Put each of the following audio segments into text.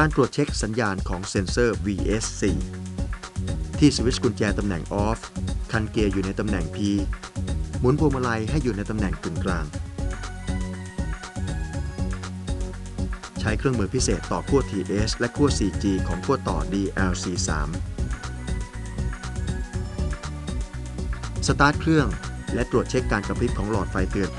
การตรวจเช็คสัญญาณของเซ็นเซอร์ VSC ที่สวิตช์กุญแจตำแหน่ง OFF คันเกียร์อยู่ในตำแหน่ง P หมุนพวงมาลัยให้อยู่ในตำแหน่งกึ่งกลาง ใช้เครื่องมือพิเศษต่อขั้ว TS และขั้ว 4G ของขั้วต่อ DLC3 สตาร์ทเครื่องและตรวจเช็คการกระพริบของหลอดไฟเตือน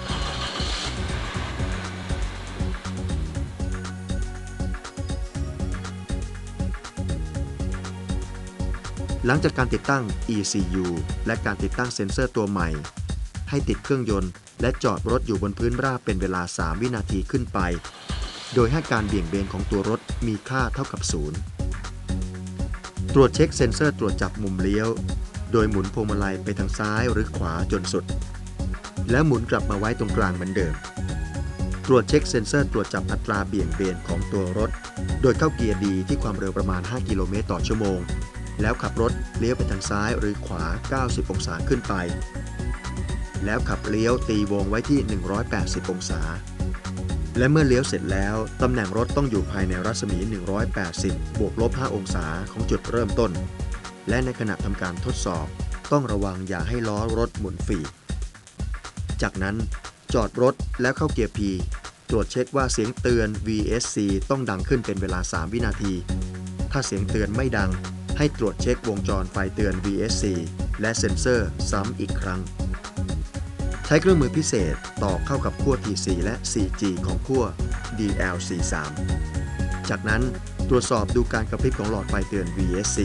หลังจากการติดตั้ง ECU และการติดตั้งเซ็นเซอร์ตัวใหม่ ให้ติดเครื่องยนต์ และจอดรถอยู่บนพื้นราบเป็นเวลา 3 วินาทีขึ้นไป โดยให้การเบี่ยงเบนของตัวรถมีค่าเท่ากับศูนย์ตรวจเช็คเซ็นเซอร์ตรวจจับมุมเลี้ยว โดยหมุนพวงมาลัยไปทางซ้ายหรือขวาจนสุด แล้วหมุนกลับมาไว้ตรงกลางเหมือนเดิม ตรวจเช็คเซ็นเซอร์ตรวจจับอัตราเบี่ยงเบนของตัวรถ โดยเข้าเกียร์ดีที่ความเร็วประมาณ 5 กิโลเมตรต่อชั่วโมง แล้วขับรถเลี้ยวไปทางซ้ายหรือขวา 90 องศาขึ้นไป แล้วขับเลี้ยวตีวงไว้ที่ 180 องศา และเมื่อเลี้ยวเสร็จแล้ว ตำแหน่งรถต้องอยู่ภายในรัศมี 180 บวกลบ 5 องศาของจุดเริ่มต้น และในขณะทำการทดสอบ ต้องระวังอย่าให้ล้อรถหมุนฝีจากนั้นจอดรถแล้วเข้าเกียร์ P ตรวจเช็คว่าเสียงเตือน VSC ต้องดังขึ้นเป็นเวลา 3 วินาที ถ้าเสียงเตือนไม่ดัง ให้ตรวจเช็ควงจรไฟเตือน VSC และเซ็นเซอร์ซ้ำอีกครั้ง ใช้เครื่องมือพิเศษต่อเข้ากับขั้ว TC และ 4G ของขั้ว DLC3 จากนั้นตรวจสอบดูการกระพริบของหลอดไฟเตือน VSC